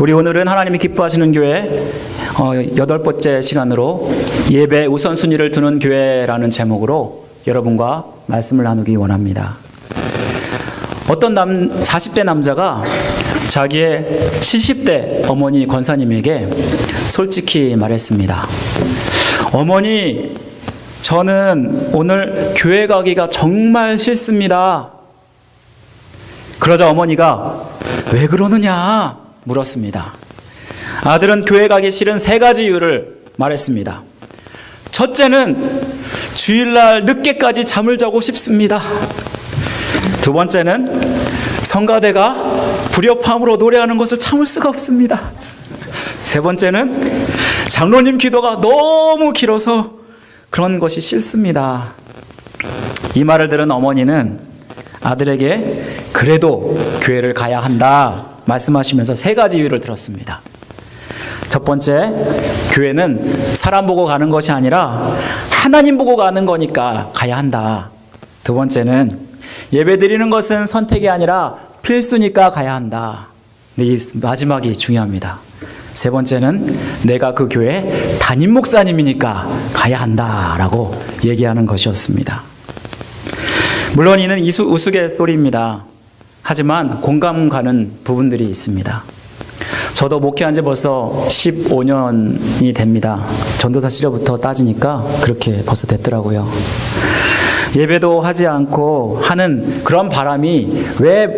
우리 오늘은 하나님이 기뻐하시는 교회 어, 여덟 번째 시간으로 예배 우선순위를 두는 교회라는 제목으로 여러분과 말씀을 나누기 원합니다. 어떤 남, 40대 남자가 자기의 70대 어머니 권사님에게 솔직히 말했습니다. 어머니, 저는 오늘 교회 가기가 정말 싫습니다. 그러자 어머니가 왜 그러느냐 물었습니다. 아들은 교회 가기 싫은 세 가지 이유를 말했습니다. 첫째는 주일날 늦게까지 잠을 자고 싶습니다. 두 번째는 성가대가 불협함으로 노래하는 것을 참을 수가 없습니다. 세 번째는 장로님 기도가 너무 길어서 그런 것이 싫습니다. 이 말을 들은 어머니는 아들에게 그래도 교회를 가야 한다 말씀하시면서 세 가지 이유를 들었습니다. 첫 번째, 교회는 사람 보고 가는 것이 아니라 하나님 보고 가는 거니까 가야 한다. 두 번째는 예배 드리는 것은 선택이 아니라 필수니까 가야 한다. 이 마지막이 중요합니다. 세 번째는 내가 그 교회 담임 목사님이니까 가야 한다라고 얘기하는 것이었습니다. 물론 이는 우스갯소리입니다. 하지만 공감 가는 부분들이 있습니다. 저도 목회한 지 벌써 15년이 됩니다. 전도사 시절부터 따지니까 그렇게 벌써 됐더라고요. 예배도 하지 않고 하는 그런 바람이 왜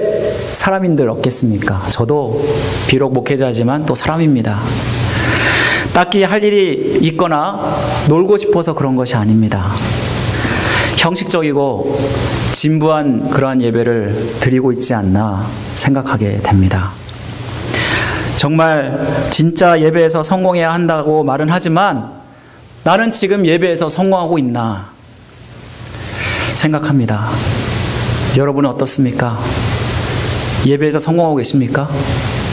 사람인들 없겠습니까? 저도 비록 목회자지만 또 사람입니다. 딱히 할 일이 있거나 놀고 싶어서 그런 것이 아닙니다. 형식적이고 진부한 그러한 예배를 드리고 있지 않나 생각하게 됩니다. 정말 진짜 예배에서 성공해야 한다고 말은 하지만 나는 지금 예배에서 성공하고 있나 생각합니다. 여러분은 어떻습니까? 예배에서 성공하고 계십니까?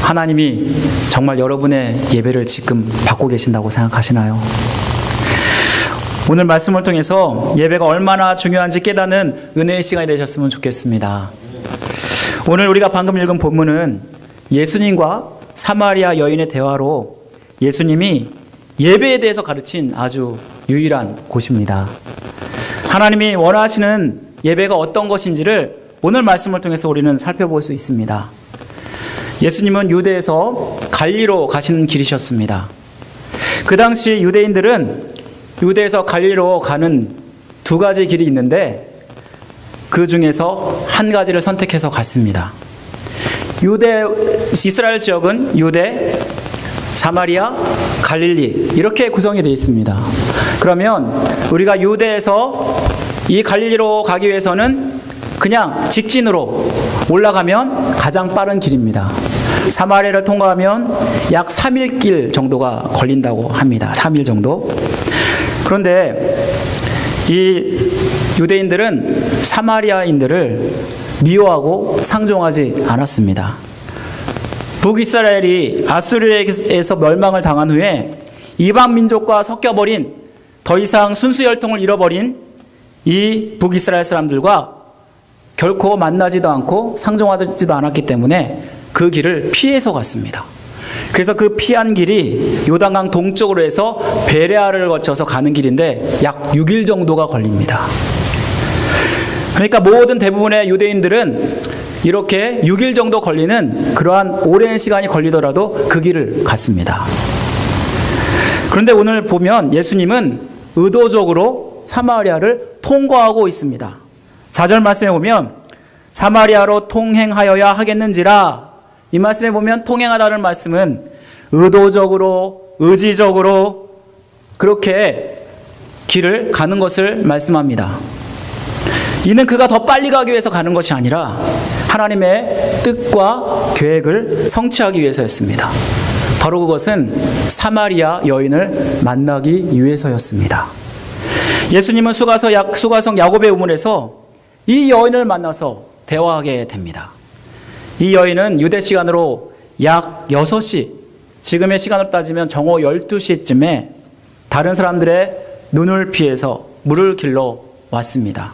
하나님이 정말 여러분의 예배를 지금 받고 계신다고 생각하시나요? 오늘 말씀을 통해서 예배가 얼마나 중요한지 깨닫는 은혜의 시간이 되셨으면 좋겠습니다. 오늘 우리가 방금 읽은 본문은 예수님과 사마리아 여인의 대화로 예수님이 예배에 대해서 가르친 아주 유일한 곳입니다. 하나님이 원하시는 예배가 어떤 것인지를 오늘 말씀을 통해서 우리는 살펴볼 수 있습니다. 예수님은 유대에서 갈리로 가시는 길이셨습니다. 그 당시 유대인들은 유대에서 갈리로 가는 두 가지 길이 있는데 그 중에서 한 가지를 선택해서 갔습니다. 유대 이스라엘 지역은 유대, 사마리아, 갈릴리 이렇게 구성이 되어 있습니다. 그러면 우리가 유대에서 이 갈릴리로 가기 위해서는 그냥 직진으로 올라가면 가장 빠른 길입니다. 사마리아를 통과하면 약 3일 길 정도가 걸린다고 합니다. 3일 정도. 그런데 이 유대인들은 사마리아인들을 미워하고 상종하지 않았습니다. 북이스라엘이 아수르에서 멸망을 당한 후에 이방 민족과 섞여버린 더 이상 순수 혈통을 잃어버린 이 북이스라엘 사람들과 결코 만나지도 않고 상종하지도 않았기 때문에 그 길을 피해서 갔습니다. 그래서 그 피한 길이 요단강 동쪽으로 해서 베레아를 거쳐서 가는 길인데 약 6일 정도가 걸립니다. 그러니까 모든 대부분의 유대인들은 이렇게 6일 정도 걸리는 그러한 오랜 시간이 걸리더라도 그 길을 갔습니다. 그런데 오늘 보면 예수님은 의도적으로 사마리아를 통과하고 있습니다. 4절 말씀에 보면 사마리아로 통행하여야 하겠는지라 이 말씀에 보면 통행하다는 말씀은 의도적으로 의지적으로 그렇게 길을 가는 것을 말씀합니다. 이는 그가 더 빨리 가기 위해서 가는 것이 아니라 하나님의 뜻과 계획을 성취하기 위해서였습니다. 바로 그것은 사마리아 여인을 만나기 위해서였습니다. 예수님은 수가성 야곱의 우물에서 이 여인을 만나서 대화하게 됩니다. 이 여인은 유대 시간으로 약 6시, 지금의 시간으로 따지면 정오 12시쯤에 다른 사람들의 눈을 피해서 물을 길러 왔습니다.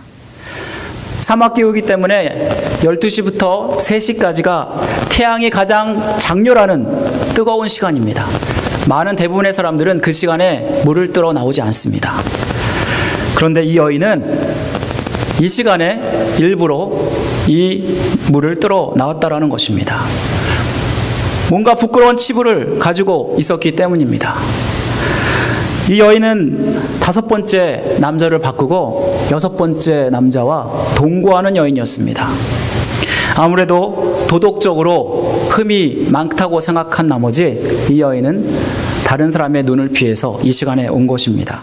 사막 기후이기 때문에 12시부터 3시까지가 태양이 가장 장렬하는 뜨거운 시간입니다. 많은 대부분의 사람들은 그 시간에 물을 뜨러 나오지 않습니다. 그런데 이 여인은 이 시간에 일부러 이 물을 뜨러 나왔다라는 것입니다. 뭔가 부끄러운 치부를 가지고 있었기 때문입니다. 이 여인은 다섯 번째 남자를 바꾸고 여섯 번째 남자와 동거하는 여인이었습니다. 아무래도 도덕적으로 흠이 많다고 생각한 나머지 이 여인은 다른 사람의 눈을 피해서 이 시간에 온 것입니다.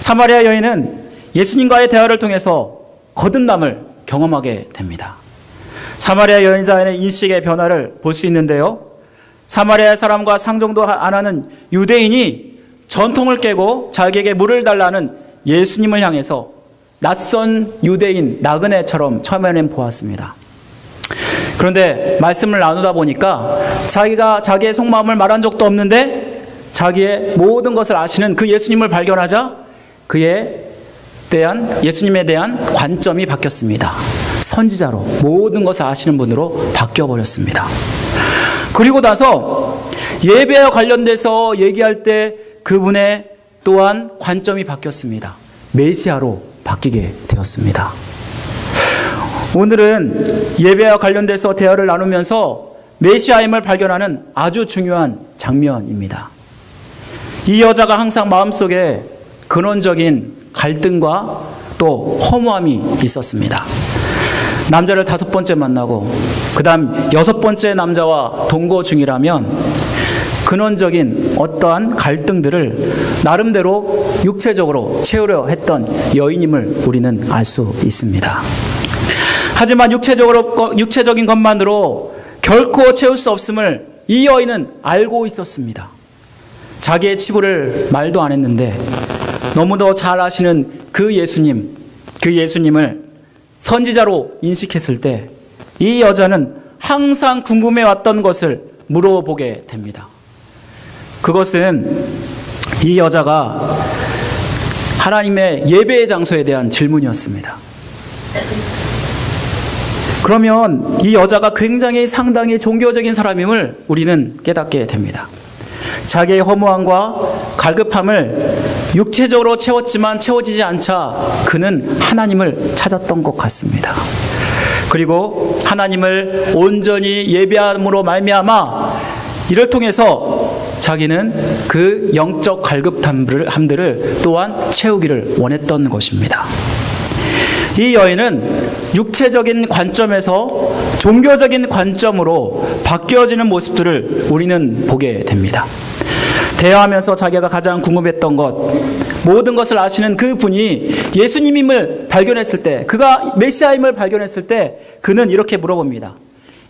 사마리아 여인은 예수님과의 대화를 통해서 거듭남을 경험하게 됩니다. 사마리아 여인자의 인식의 변화를 볼 수 있는데요. 사마리아 사람과 상종도 안 하는 유대인이 전통을 깨고 자기에게 물을 달라는 예수님을 향해서 낯선 유대인 나그네처럼 처음에는 보았습니다. 그런데 말씀을 나누다 보니까 자기가 자기의 속마음을 말한 적도 없는데 자기의 모든 것을 아시는 그 예수님을 발견하자 그의 대한 예수님에 대한 관점이 바뀌었습니다. 선지자로 모든 것을 아시는 분으로 바뀌어 버렸습니다. 그리고 나서 예배와 관련돼서 얘기할 때 그분의 또한 관점이 바뀌었습니다. 메시아로 바뀌게 되었습니다. 오늘은 예배와 관련돼서 대화를 나누면서 메시아임을 발견하는 아주 중요한 장면입니다. 이 여자가 항상 마음속에 근원적인 갈등과 또 허무함이 있었습니다. 남자를 다섯 번째 만나고 그다음 여섯 번째 남자와 동거 중이라면 근원적인 어떠한 갈등들을 나름대로 육체적으로 채우려 했던 여인임을 우리는 알 수 있습니다. 하지만 육체적으로 육체적인 것만으로 결코 채울 수 없음을 이 여인은 알고 있었습니다. 자기의 치부를 말도 안 했는데 너무도 잘 아시는 그 예수님, 그 예수님을 선지자로 인식했을 때 이 여자는 항상 궁금해 왔던 것을 물어보게 됩니다. 그것은 이 여자가 하나님의 예배의 장소에 대한 질문이었습니다. 그러면 이 여자가 굉장히 상당히 종교적인 사람임을 우리는 깨닫게 됩니다. 자기의 허무함과 갈급함을 육체적으로 채웠지만 채워지지 않자 그는 하나님을 찾았던 것 같습니다. 그리고 하나님을 온전히 예배함으로 말미암아 이를 통해서 자기는 그 영적 갈급함들을 또한 채우기를 원했던 것입니다. 이 여인은 육체적인 관점에서 종교적인 관점으로 바뀌어지는 모습들을 우리는 보게 됩니다. 대화하면서 자기가 가장 궁금했던 것, 모든 것을 아시는 그 분이 예수님임을 발견했을 때, 그가 메시아임을 발견했을 때, 그는 이렇게 물어봅니다.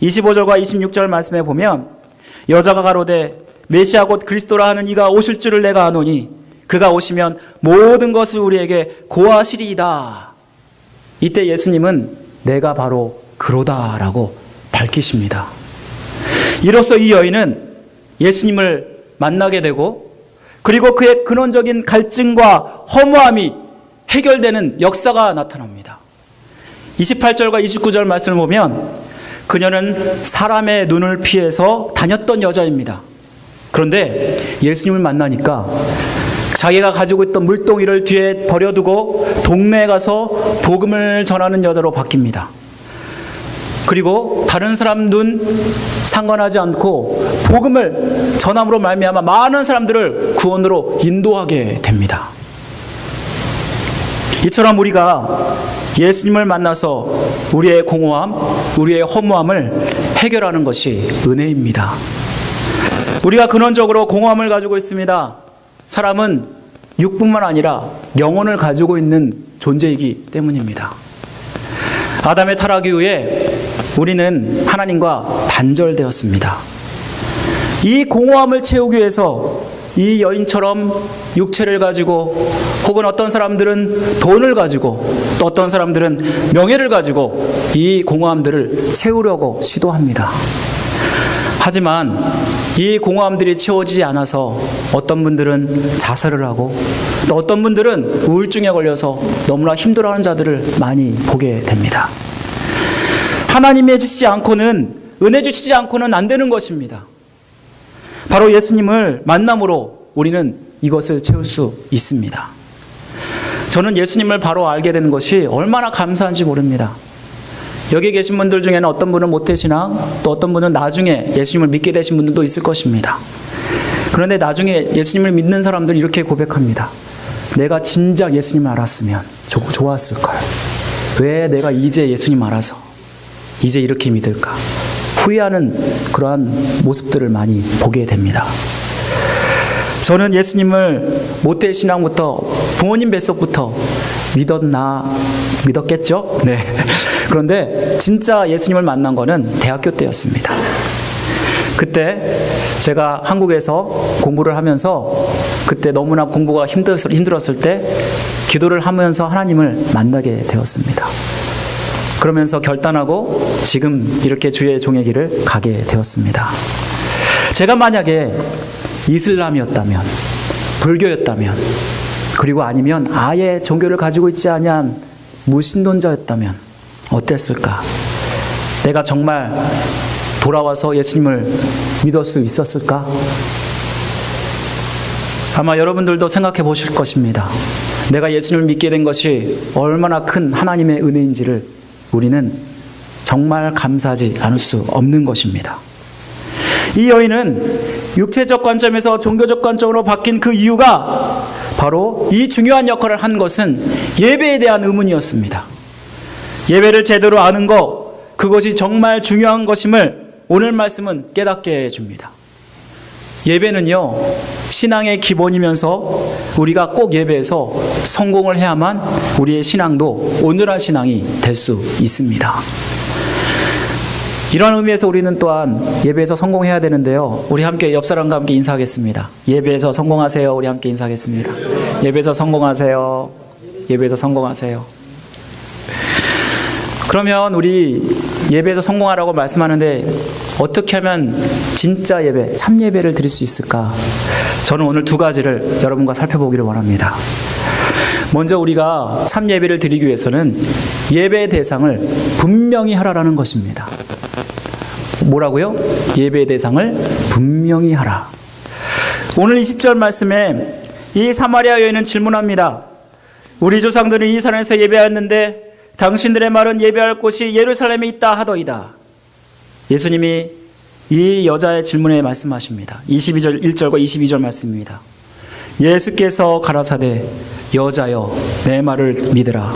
25절과 26절 말씀에 보면, 여자가 가로되, 메시아 곧 그리스도라 하는 이가 오실 줄을 내가 아노니, 그가 오시면 모든 것을 우리에게 고하시리이다. 이때 예수님은 내가 바로 그로다라고 밝히십니다. 이로써 이 여인은 예수님을 만나게 되고 그리고 그의 근원적인 갈증과 허무함이 해결되는 역사가 나타납니다. 28절과 29절 말씀을 보면 그녀는 사람의 눈을 피해서 다녔던 여자입니다. 그런데 예수님을 만나니까 자기가 가지고 있던 물동이를 뒤에 버려두고 동네에 가서 복음을 전하는 여자로 바뀝니다. 그리고 다른 사람 눈 상관하지 않고 복음을 전함으로 말미암아 많은 사람들을 구원으로 인도하게 됩니다. 이처럼 우리가 예수님을 만나서 우리의 공허함, 우리의 허무함을 해결하는 것이 은혜입니다. 우리가 근원적으로 공허함을 가지고 있습니다. 사람은 육뿐만 아니라 영혼을 가지고 있는 존재이기 때문입니다. 아담의 타락 이후에 우리는 하나님과 단절되었습니다. 이 공허함을 채우기 위해서 이 여인처럼 육체를 가지고 혹은 어떤 사람들은 돈을 가지고 또 어떤 사람들은 명예를 가지고 이 공허함들을 채우려고 시도합니다. 하지만 이 공허함들이 채워지지 않아서 어떤 분들은 자살을 하고 또 어떤 분들은 우울증에 걸려서 너무나 힘들어하는 자들을 많이 보게 됩니다. 하나님의 주시지 않고는 은혜 주시지 않고는 안 되는 것입니다. 바로 예수님을 만남으로 우리는 이것을 채울 수 있습니다. 저는 예수님을 바로 알게 된 것이 얼마나 감사한지 모릅니다. 여기 계신 분들 중에는 어떤 분은 모태신앙, 또 어떤 분은 나중에 예수님을 믿게 되신 분들도 있을 것입니다. 그런데 나중에 예수님을 믿는 사람들은 이렇게 고백합니다. 내가 진작 예수님을 알았으면 조- 좋았을 거야. 왜 내가 이제 예수님 알아서 이제 이렇게 믿을까? 후회하는 그러한 모습들을 많이 보게 됩니다. 저는 예수님을 모태 신앙부터 부모님 뱃속부터 믿었나 믿었겠죠? 네. 그런데 진짜 예수님을 만난 거는 대학교 때였습니다. 그때 제가 한국에서 공부를 하면서 그때 너무나 공부가 힘들, 힘들었을 때 기도를 하면서 하나님을 만나게 되었습니다. 그러면서 결단하고 지금 이렇게 주의 종의 길을 가게 되었습니다. 제가 만약에 이슬람이었다면, 불교였다면, 그리고 아니면 아예 종교를 가지고 있지 아니한 무신론자였다면 어땠을까? 내가 정말 돌아와서 예수님을 믿을 수 있었을까? 아마 여러분들도 생각해 보실 것입니다. 내가 예수님을 믿게 된 것이 얼마나 큰 하나님의 은혜인지를 우리는 정말 감사하지 않을 수 없는 것입니다. 이 여인은 육체적 관점에서 종교적 관점으로 바뀐 그 이유가 바로 이 중요한 역할을 한 것은 예배에 대한 의문이었습니다. 예배를 제대로 아는 것, 그것이 정말 중요한 것임을 오늘 말씀은 깨닫게 해줍니다. 예배는요, 신앙의 기본이면서 우리가 꼭 예배에서 성공을 해야만 우리의 신앙도 온전한 신앙이 될 수 있습니다. 이런 의미에서 우리는 또한 예배에서 성공해야 되는데요. 우리 함께 옆 사람과 함께 인사하겠습니다. 예배에서 성공하세요. 우리 함께 인사하겠습니다. 예배에서 성공하세요. 예배에서 성공하세요. 그러면 우리 예배에서 성공하라고 말씀하는데 어떻게 하면 진짜 예배, 참 예배를 드릴 수 있을까? 저는 오늘 두 가지를 여러분과 살펴보기를 원합니다. 먼저 우리가 참 예배를 드리기 위해서는 예배의 대상을 분명히 하라라는 것입니다. 뭐라고요? 예배의 대상을 분명히 하라. 오늘 20절 말씀에 이 사마리아 여인은 질문합니다. 우리 조상들은 이 산에서 예배하였는데 당신들의 말은 예배할 곳이 예루살렘에 있다 하더이다. 예수님이 이 여자의 질문에 말씀하십니다. 22절 1절과 22절 말씀입니다. 예수께서 가라사대 여자여 내 말을 믿으라.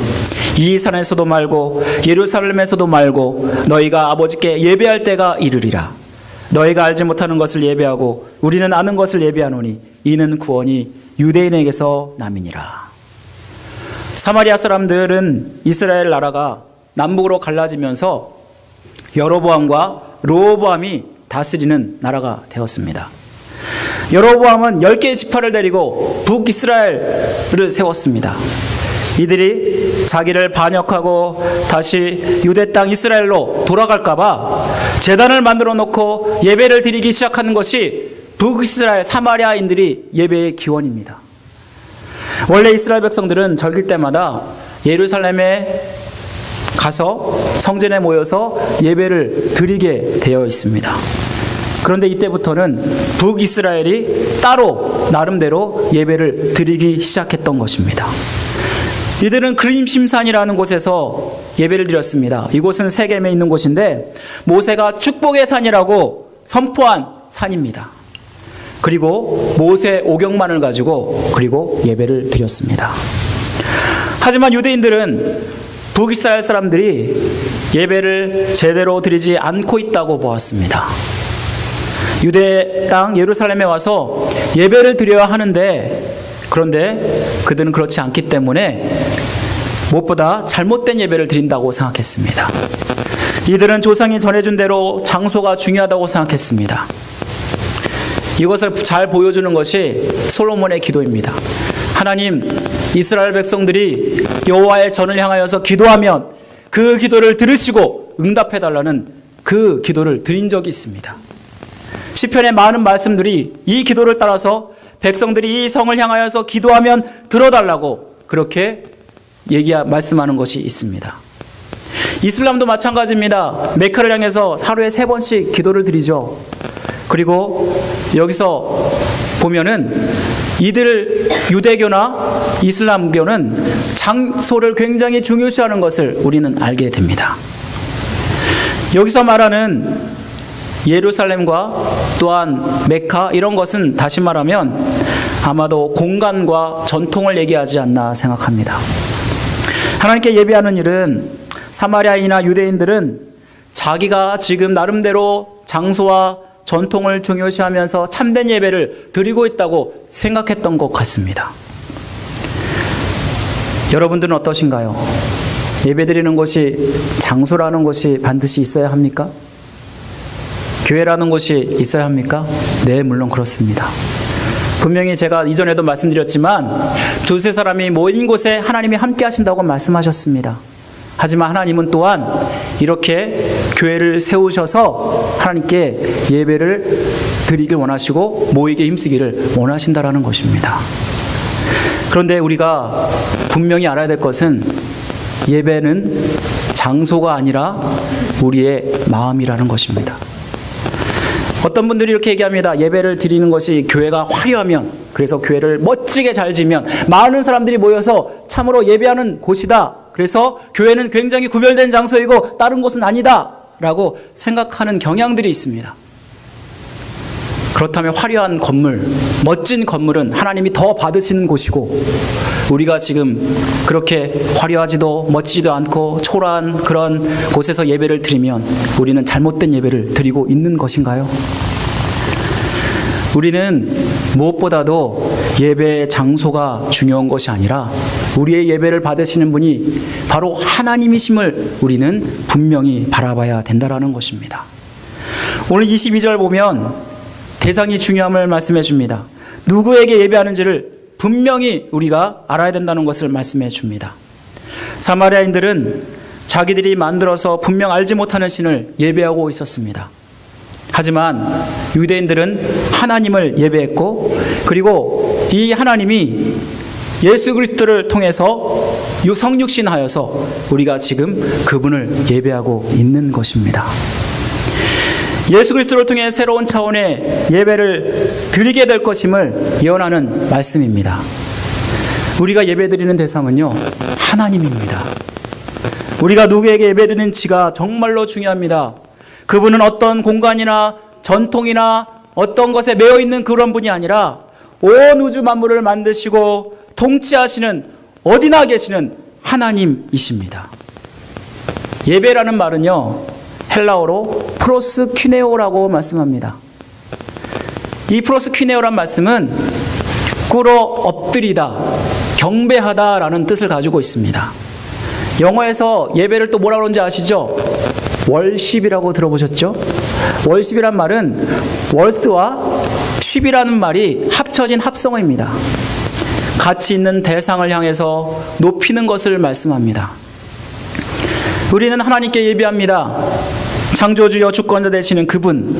이 산에서도 말고 예루살렘에서도 말고 너희가 아버지께 예배할 때가 이르리라. 너희가 알지 못하는 것을 예배하고 우리는 아는 것을 예배하노니 이는 구원이 유대인에게서 남이니라. 사마리아 사람들은 이스라엘 나라가 남북으로 갈라지면서 여로보암과 로보암이 다스리는 나라가 되었습니다. 여로보암은 10개의 지파를 데리고 북이스라엘을 세웠습니다. 이들이 자기를 반역하고 다시 유대 땅 이스라엘로 돌아갈까봐 재단을 만들어 놓고 예배를 드리기 시작하는 것이 북이스라엘 사마리아인들이 예배의 기원입니다. 원래 이스라엘 백성들은 절기 때마다 예루살렘에 가서 성전에 모여서 예배를 드리게 되어 있습니다. 그런데 이때부터는 북이스라엘이 따로 나름대로 예배를 드리기 시작했던 것입니다. 이들은 그림심산이라는 곳에서 예배를 드렸습니다. 이곳은 세겜에 있는 곳인데 모세가 축복의 산이라고 선포한 산입니다. 그리고 모세 오경만을 가지고 그리고 예배를 드렸습니다. 하지만 유대인들은 북이스라엘 사람들이 예배를 제대로 드리지 않고 있다고 보았습니다. 유대 땅 예루살렘에 와서 예배를 드려야 하는데 그런데 그들은 그렇지 않기 때문에 무엇보다 잘못된 예배를 드린다고 생각했습니다. 이들은 조상이 전해준 대로 장소가 중요하다고 생각했습니다. 이것을 잘 보여주는 것이 솔로몬의 기도입니다. 하나님, 이스라엘 백성들이 여호와의 전을 향하여서 기도하면 그 기도를 들으시고 응답해 달라는 그 기도를 드린 적이 있습니다. 시편의 많은 말씀들이 이 기도를 따라서 백성들이 이 성을 향하여서 기도하면 들어달라고 그렇게 얘기 말씀하는 것이 있습니다. 이슬람도 마찬가지입니다. 메카를 향해서 하루에 세 번씩 기도를 드리죠. 그리고 여기서 보면은 이들 유대교나 이슬람교는 장소를 굉장히 중요시하는 것을 우리는 알게 됩니다. 여기서 말하는 예루살렘과 또한 메카 이런 것은 다시 말하면 아마도 공간과 전통을 얘기하지 않나 생각합니다. 하나님께 예배하는 일은 사마리아인이나 유대인들은 자기가 지금 나름대로 장소와 전통을 중요시하면서 참된 예배를 드리고 있다고 생각했던 것 같습니다. 여러분들은 어떠신가요? 예배 드리는 곳이 장소라는 곳이 반드시 있어야 합니까? 교회라는 곳이 있어야 합니까? 네, 물론 그렇습니다. 분명히 제가 이전에도 말씀드렸지만 두세 사람이 모인 곳에 하나님이 함께 하신다고 말씀하셨습니다. 하지만 하나님은 또한 이렇게 교회를 세우셔서 하나님께 예배를 드리길 원하시고 모이게 힘쓰기를 원하신다라는 것입니다. 그런데 우리가 분명히 알아야 될 것은 예배는 장소가 아니라 우리의 마음이라는 것입니다. 어떤 분들이 이렇게 얘기합니다. 예배를 드리는 것이 교회가 화려하면, 그래서 교회를 멋지게 잘 지면, 많은 사람들이 모여서 참으로 예배하는 곳이다. 그래서 교회는 굉장히 구별된 장소이고, 다른 곳은 아니다. 라고 생각하는 경향들이 있습니다. 그렇다면 화려한 건물, 멋진 건물은 하나님이 더 받으시는 곳이고, 우리가 지금 그렇게 화려하지도 멋지지도 않고 초라한 그런 곳에서 예배를 드리면 우리는 잘못된 예배를 드리고 있는 것인가요? 우리는 무엇보다도 예배의 장소가 중요한 것이 아니라 우리의 예배를 받으시는 분이 바로 하나님이심을 우리는 분명히 바라봐야 된다라는 것입니다. 오늘 22절 보면 대상이 중요함을 말씀해 줍니다. 누구에게 예배하는지를 분명히 우리가 알아야 된다는 것을 말씀해 줍니다. 사마리아인들은 자기들이 만들어서 분명 알지 못하는 신을 예배하고 있었습니다. 하지만 유대인들은 하나님을 예배했고 그리고 이 하나님이 예수 그리스도를 통해서 성육신하여서 우리가 지금 그분을 예배하고 있는 것입니다. 예수 그리스도를 통해 새로운 차원의 예배를 드리게 될 것임을 예언하는 말씀입니다. 우리가 예배드리는 대상은요 하나님입니다. 우리가 누구에게 예배드리는 지가 정말로 중요합니다. 그분은 어떤 공간이나 전통이나 어떤 것에 매여 있는 그런 분이 아니라 온 우주 만물을 만드시고 통치하시는 어디나 계시는 하나님이십니다. 예배라는 말은요 헬라어로 프로스 퀴네오라고 말씀합니다. 이 프로스 퀴네오란 말씀은 꿇어 엎드리다, 경배하다라는 뜻을 가지고 있습니다. 영어에서 예배를 또 뭐라 그런지 아시죠? 월십이라고 들어보셨죠? 월십이란 말은 월스와 쉽이라는 말이 합 쳐진 합성어입니다. 가치 있는 대상을 향해서 높이는 것을 말씀합니다. 우리는 하나님께 예배합니다. 창조주여 주권자 되시는 그분,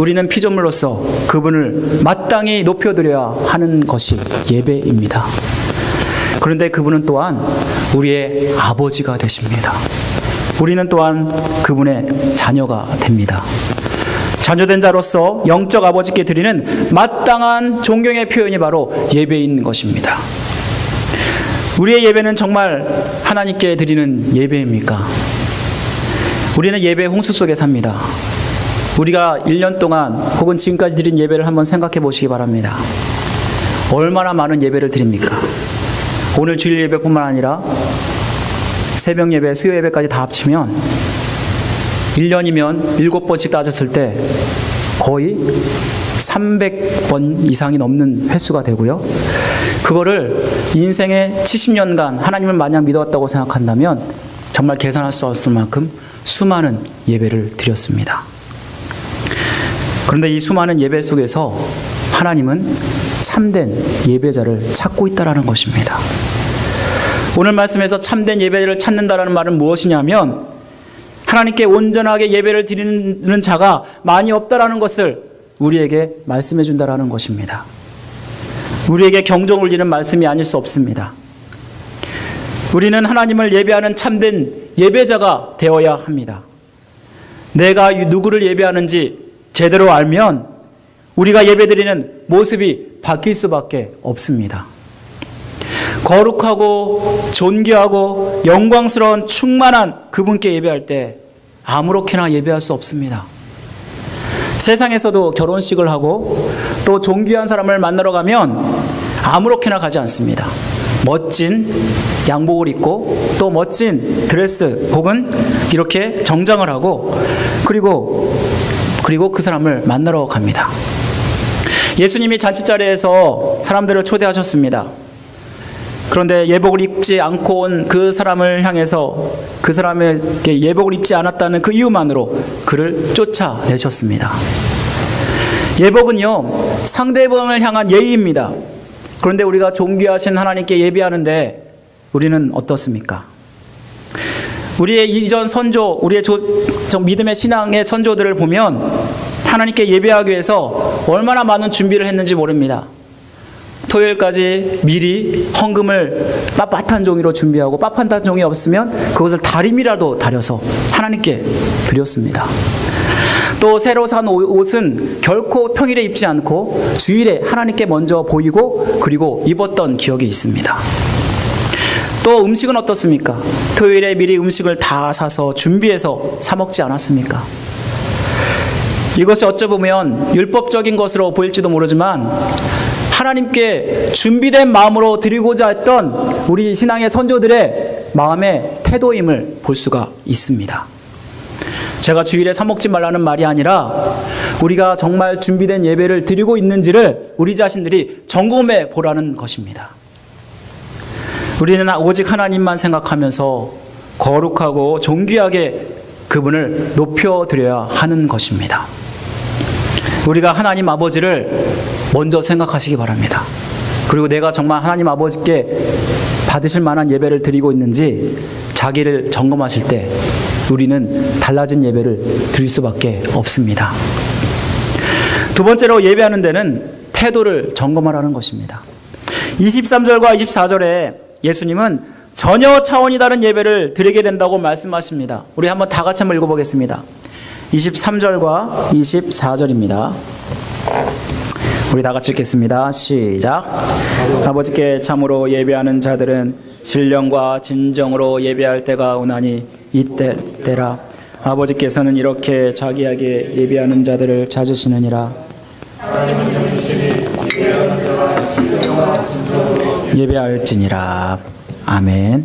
우리는 피조물로서 그분을 마땅히 높여드려야 하는 것이 예배입니다. 그런데 그분은 또한 우리의 아버지가 되십니다. 우리는 또한 그분의 자녀가 됩니다. 자녀된 자로서 영적 아버지께 드리는 마땅한 존경의 표현이 바로 예배인 것입니다. 우리의 예배는 정말 하나님께 드리는 예배입니까? 우리는 예배 홍수 속에 삽니다. 우리가 1년 동안 혹은 지금까지 드린 예배를 한번 생각해 보시기 바랍니다. 얼마나 많은 예배를 드립니까? 오늘 주일 예배뿐만 아니라 새벽 예배, 수요 예배까지 다 합치면 1년이면 7번씩 따졌을 때 거의 300번 이상이 넘는 횟수가 되고요. 그거를 인생의 70년간 하나님을 마냥 믿어왔다고 생각한다면 정말 계산할 수 없을 만큼 수많은 예배를 드렸습니다. 그런데 이 수많은 예배 속에서 하나님은 참된 예배자를 찾고 있다라는 것입니다. 오늘 말씀에서 참된 예배를 찾는다라는 말은 무엇이냐면 하나님께 온전하게 예배를 드리는 자가 많이 없다라는 것을 우리에게 말씀해 준다라는 것입니다. 우리에게 경종 울리는 말씀이 아닐 수 없습니다. 우리는 하나님을 예배하는 참된 예배자가 되어야 합니다. 내가 누구를 예배하는지 제대로 알면 우리가 예배드리는 모습이 바뀔 수밖에 없습니다. 거룩하고 존귀하고 영광스러운 충만한 그분께 예배할 때 아무렇게나 예배할 수 없습니다. 세상에서도 결혼식을 하고 또 존귀한 사람을 만나러 가면 아무렇게나 가지 않습니다. 멋진 양복을 입고 또 멋진 드레스 혹은 이렇게 정장을 하고 그리고 그리고 그 사람을 만나러 갑니다. 예수님이 잔치 자리에서 사람들을 초대하셨습니다. 그런데 예복을 입지 않고 온 그 사람을 향해서 그 사람에게 예복을 입지 않았다는 그 이유만으로 그를 쫓아내셨습니다. 예복은요, 상대방을 향한 예의입니다. 그런데 우리가 존귀하신 하나님께 예배하는데 우리는 어떻습니까? 우리의 이전 선조, 우리의 조, 저 믿음의 신앙의 선조들을 보면 하나님께 예배하기 위해서 얼마나 많은 준비를 했는지 모릅니다. 토요일까지 미리 헌금을 빳빳한 종이로 준비하고 빳빳한 종이 없으면 그것을 다림이라도 다려서 하나님께 드렸습니다. 또 새로 산 옷- 옷은 결코 평일에 입지 않고 주일에 하나님께 먼저 보이고 그리고 입었던 기억이 있습니다. 또 음식은 어떻습니까? 토요일에 미리 음식을 다 사서 준비해서 사 먹지 않았습니까? 이것이 어찌 보면 율법적인 것으로 보일지도 모르지만 하나님께 준비된 마음으로 드리고자 했던 우리 신앙의 선조들의 마음의 태도임을 볼 수가 있습니다. 제가 주일에 사 먹지 말라는 말이 아니라 우리가 정말 준비된 예배를 드리고 있는지를 우리 자신들이 점검해 보라는 것입니다. 우리는 오직 하나님만 생각하면서 거룩하고 존귀하게 그분을 높여드려야 하는 것입니다. 우리가 하나님 아버지를 먼저 생각하시기 바랍니다. 그리고 내가 정말 하나님 아버지께 받으실 만한 예배를 드리고 있는지 자기를 점검하실 때 우리는 달라진 예배를 드릴 수밖에 없습니다. 두 번째로 예배하는 데는 태도를 점검하라는 것입니다. 23절과 24절에 예수님은 전혀 차원이 다른 예배를 드리게 된다고 말씀하십니다. 우리 한번 다 같이 한번 읽어보겠습니다. 23절과 24절입니다. 우리 다 같이 읽겠습니다. 시작. 아버지께 참으로 예배하는 자들은 신령과 진정으로 예배할 때가 오나니 이때 때라. 아버지께서는 이렇게 자기에게 예배하는 자들을 찾으시느니라. 예배할지니라. 아멘.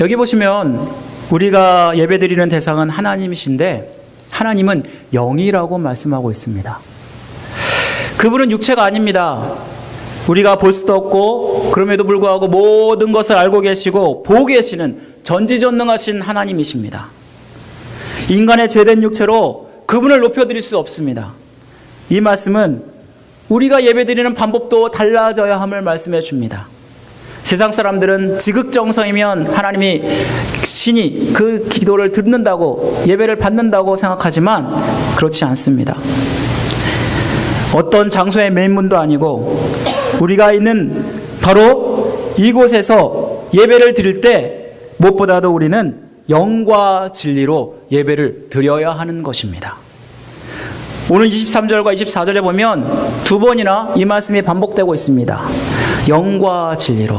여기 보시면 우리가 예배드리는 대상은 하나님이신데 하나님은 영이라고 말씀하고 있습니다. 그분은 육체가 아닙니다. 우리가 볼 수도 없고 그럼에도 불구하고 모든 것을 알고 계시고 보고 계시는 전지전능하신 하나님이십니다. 인간의 죄된 육체로 그분을 높여드릴 수 없습니다. 이 말씀은 우리가 예배드리는 방법도 달라져야 함을 말씀해 줍니다. 세상 사람들은 지극정성이면 하나님이 신이 그 기도를 듣는다고 예배를 받는다고 생각하지만 그렇지 않습니다. 어떤 장소의 맨문도 아니고 우리가 있는 바로 이곳에서 예배를 드릴 때 무엇보다도 우리는 영과 진리로 예배를 드려야 하는 것입니다. 오늘 23절과 24절에 보면 두 번이나 이 말씀이 반복되고 있습니다. 영과 진리로.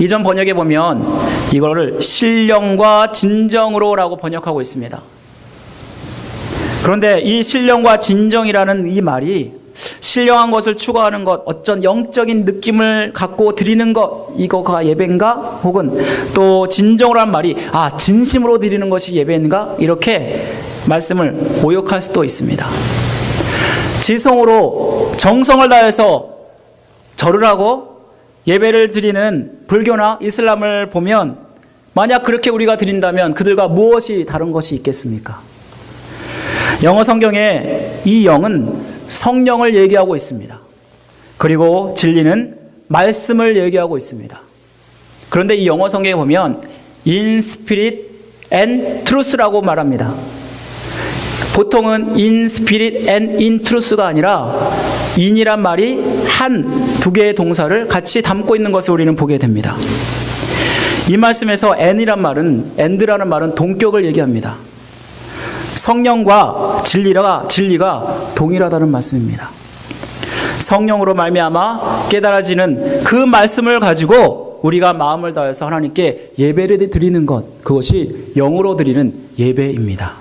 이전 번역에 보면 이거를 신령과 진정으로라고 번역하고 있습니다. 그런데 이 신령과 진정이라는 이 말이 신령한 것을 추구하는 것, 어떤 영적인 느낌을 갖고 드리는 것, 이거가 예배인가? 혹은 또 진정으로 한 말이, 아, 진심으로 드리는 것이 예배인가? 이렇게 말씀을 모욕할 수도 있습니다. 지성으로 정성을 다해서 절을 하고 예배를 드리는 불교나 이슬람을 보면 만약 그렇게 우리가 드린다면 그들과 무엇이 다른 것이 있겠습니까? 영어 성경에 이 영은 성령을 얘기하고 있습니다. 그리고 진리는 말씀을 얘기하고 있습니다. 그런데 이 영어 성경에 보면 in spirit and truth라고 말합니다. 보통은 in spirit and in truth가 아니라 in이란 말이 한 두 개의 동사를 같이 담고 있는 것을 우리는 보게 됩니다. 이 말씀에서 and이란 말은 and라는 말은 동격을 얘기합니다. 성령과 진리가 진리가 동일하다는 말씀입니다. 성령으로 말미암아 깨달아지는 그 말씀을 가지고 우리가 마음을 다해서 하나님께 예배를 드리는 것 그것이 영으로 드리는 예배입니다.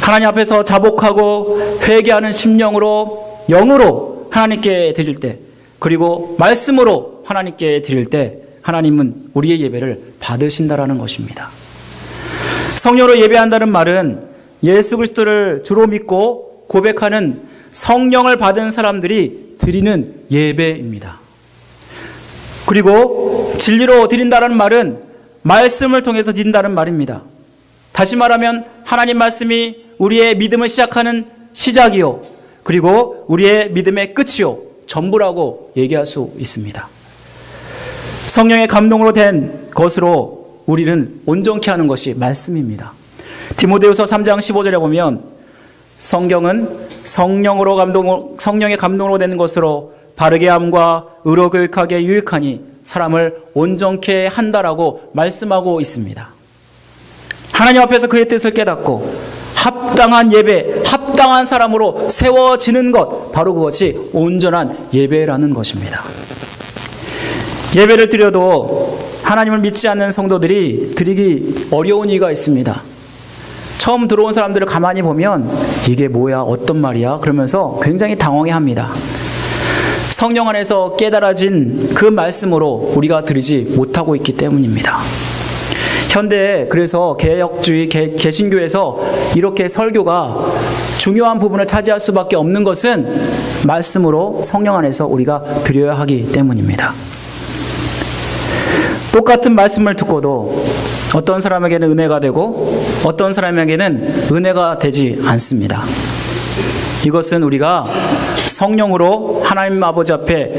하나님 앞에서 자복하고 회개하는 심령으로 영으로 하나님께 드릴 때 그리고 말씀으로 하나님께 드릴 때 하나님은 우리의 예배를 받으신다라는 것입니다. 성령으로 예배한다는 말은 예수 그리스도를 주로 믿고 고백하는 성령을 받은 사람들이 드리는 예배입니다. 그리고 진리로 드린다는 말은 말씀을 통해서 드린다는 말입니다. 다시 말하면 하나님 말씀이 우리의 믿음을 시작하는 시작이요. 그리고 우리의 믿음의 끝이요. 전부라고 얘기할 수 있습니다. 성령의 감동으로 된 것으로 우리는 온전케 하는 것이 말씀입니다. 디모데후서 3장 15절에 보면 성경은 성령으로 감동 성령의 감동으로 되는 것으로 바르게 함과 의로 교육하게 유익하니 사람을 온전케 한다라고 말씀하고 있습니다. 하나님 앞에서 그의 뜻을 깨닫고 합당한 예배, 합 당한 사람으로 세워지는 것, 바로 그것이 온전한 예배라는 것입니다. 예배를 드려도 하나님을 믿지 않는 성도들이 드리기 어려운 이유가 있습니다. 처음 들어온 사람들을 가만히 보면 이게 뭐야, 어떤 말이야? 그러면서 굉장히 당황해 합니다. 성령 안에서 깨달아진 그 말씀으로 우리가 드리지 못하고 있기 때문입니다. 현대 그래서 개혁주의 개, 개신교에서 이렇게 설교가 중요한 부분을 차지할 수밖에 없는 것은 말씀으로 성령 안에서 우리가 드려야 하기 때문입니다. 똑같은 말씀을 듣고도 어떤 사람에게는 은혜가 되고 어떤 사람에게는 은혜가 되지 않습니다. 이것은 우리가 성령으로 하나님 아버지 앞에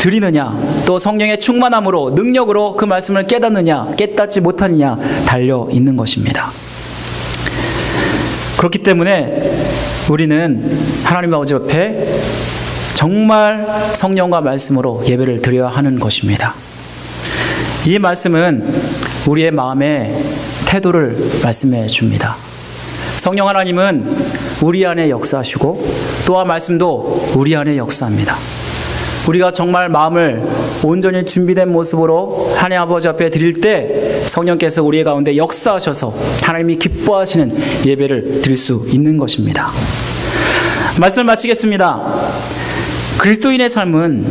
드리느냐, 또 성령의 충만함으로 능력으로 그 말씀을 깨닫느냐, 깨닫지 못하느냐 달려 있는 것입니다. 그렇기 때문에 우리는 하나님 아버지 앞에 정말 성령과 말씀으로 예배를 드려야 하는 것입니다. 이 말씀은 우리의 마음의 태도를 말씀해 줍니다. 성령 하나님은 우리 안에 역사하시고 또한 말씀도 우리 안에 역사합니다. 우리가 정말 마음을 온전히 준비된 모습으로 하나님 아버지 앞에 드릴 때 성령께서 우리의 가운데 역사하셔서 하나님이 기뻐하시는 예배를 드릴 수 있는 것입니다. 말씀을 마치겠습니다. 그리스도인의 삶은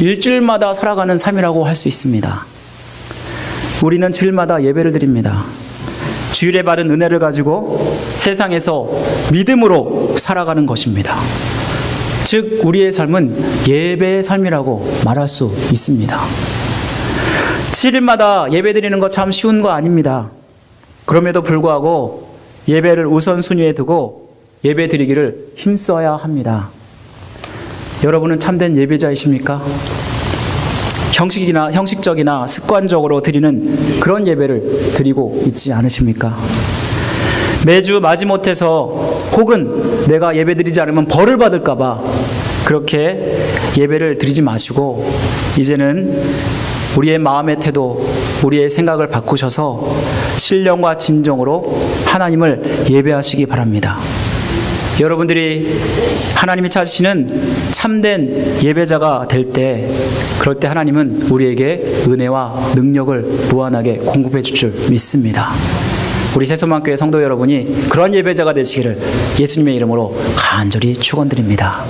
일주일마다 살아가는 삶이라고 할 수 있습니다. 우리는 주일마다 예배를 드립니다. 주일에 받은 은혜를 가지고 세상에서 믿음으로 살아가는 것입니다. 즉, 우리의 삶은 예배의 삶이라고 말할 수 있습니다. 7일마다 예배 드리는 거 참 쉬운 거 아닙니다. 그럼에도 불구하고 예배를 우선순위에 두고 예배 드리기를 힘써야 합니다. 여러분은 참된 예배자이십니까? 형식이나 형식적이나 습관적으로 드리는 그런 예배를 드리고 있지 않으십니까? 매주 마지못해서 혹은 내가 예배 드리지 않으면 벌을 받을까봐 그렇게 예배를 드리지 마시고 이제는 우리의 마음의 태도, 우리의 생각을 바꾸셔서 신령과 진정으로 하나님을 예배하시기 바랍니다. 여러분들이 하나님이 찾으시는 참된 예배자가 될 때, 그럴 때 하나님은 우리에게 은혜와 능력을 무한하게 공급해 줄 줄 믿습니다. 우리 새소만교회 성도 여러분이 그런 예배자가 되시기를 예수님의 이름으로 간절히 축원드립니다.